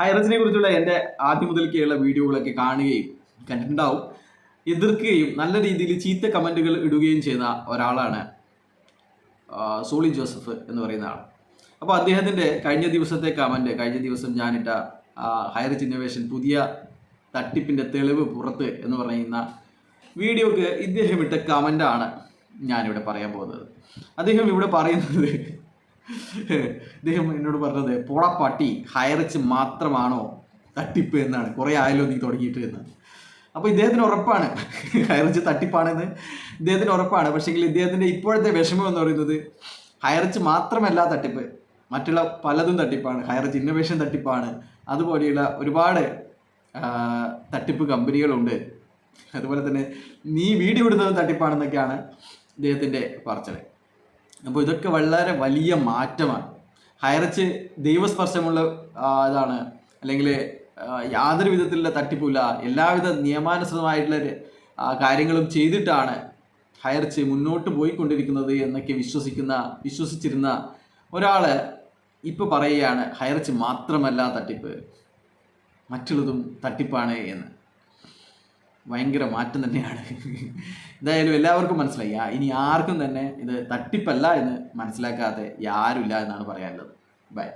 ഹൈറസിനെ കുറിച്ചുള്ള എന്റെ ആദ്യം മുതൽക്കുള്ള വീഡിയോകളൊക്കെ കാണുകയും കണ്ടിട്ടുണ്ടാവും. എതിർക്കുകയും നല്ല രീതിയിൽ ചീത്ത കമന്റുകൾ ഇടുകയും ചെയ്ത ഒരാളാണ് സോളി ജോസഫ് എന്ന് പറയുന്ന ആൾ. അപ്പോൾ അദ്ദേഹത്തിന്റെ കഴിഞ്ഞ ദിവസത്തെ കമന്റ് കഴിഞ്ഞ ദിവസം ഞാനിട്ട ഹൈറിച്ച് ഇന്നോവേഷൻ പുതിയ തട്ടിപ്പിന്റെ തെളിവ് പുറത്ത് എന്ന് പറയുന്ന വീഡിയോക്ക് ഇദ്ദേഹം ഇട്ട കമന്റാണ് ഞാനിവിടെ പറയാൻ പോകുന്നത്. അദ്ദേഹം ഇവിടെ പറയുന്നത് ഇദ്ദേഹം എന്നോട് പറഞ്ഞത് പോട പട്ടി ഹൈറിച്ച് മാത്രമാണോ തട്ടിപ്പ് എന്നാണ്. കുറേ ആയല്ലോ നീ തുടങ്ങിയിട്ട് എന്ന് അപ്പോൾ ഇദ്ദേഹത്തിന് ഉറപ്പാണ്. ഹയറിച്ച് തട്ടിപ്പാണെന്ന് ഇദ്ദേഹത്തിന് ഉറപ്പാണ്. പക്ഷേങ്കിൽ ഇദ്ദേഹത്തിന്റെ ഇപ്പോഴത്തെ വിഷമം എന്ന് പറയുന്നത് ഹയറിച്ച് മാത്രമല്ല തട്ടിപ്പ്. മറ്റുള്ള പലതും തട്ടിപ്പാണ്. ഹയറിച്ച് ഇന്നോവേഷൻ തട്ടിപ്പാണ്. അതുപോലെയുള്ള ഒരുപാട് തട്ടിപ്പ് കമ്പനികളുണ്ട്. അതുപോലെ തന്നെ നീ വീഡിയോ ഇടുന്നത് തട്ടിപ്പാണെന്നൊക്കെയാണ് ഇദ്ദേഹത്തിന്റെ പറച്ചൽ അപ്പോൾ ഇതൊക്കെ വളരെ വലിയ മാറ്റമാണ്. ഹൈറച്ച് ദൈവസ്പർശമുള്ള ഇതാണ്. അല്ലെങ്കിൽ യാതൊരു വിധത്തിലുള്ള തട്ടിപ്പില്ല എല്ലാവിധ നിയമാനുസൃതമായിട്ടുള്ള കാര്യങ്ങളും ചെയ്തിട്ടാണ് ഹയർച്ച് മുന്നോട്ട് പോയിക്കൊണ്ടിരിക്കുന്നത് എന്നൊക്കെ വിശ്വസിക്കുന്ന വിശ്വസിച്ചിരുന്ന ഒരാൾ ഇപ്പോൾ പറയുകയാണ് ഹയർച്ച് മാത്രമല്ല തട്ടിപ്പ്. മറ്റുള്ളതും തട്ടിപ്പാണ് എന്ന്. ഭയങ്കര മാറ്റം തന്നെയാണ്. എന്തായാലും എല്ലാവർക്കും മനസ്സിലായി. ഇനി ആർക്കും തന്നെ ഇത് തട്ടിപ്പല്ല എന്ന് മനസ്സിലാക്കാതെ ആരുമില്ല എന്നാണ് പറയാനുള്ളത്. ബൈ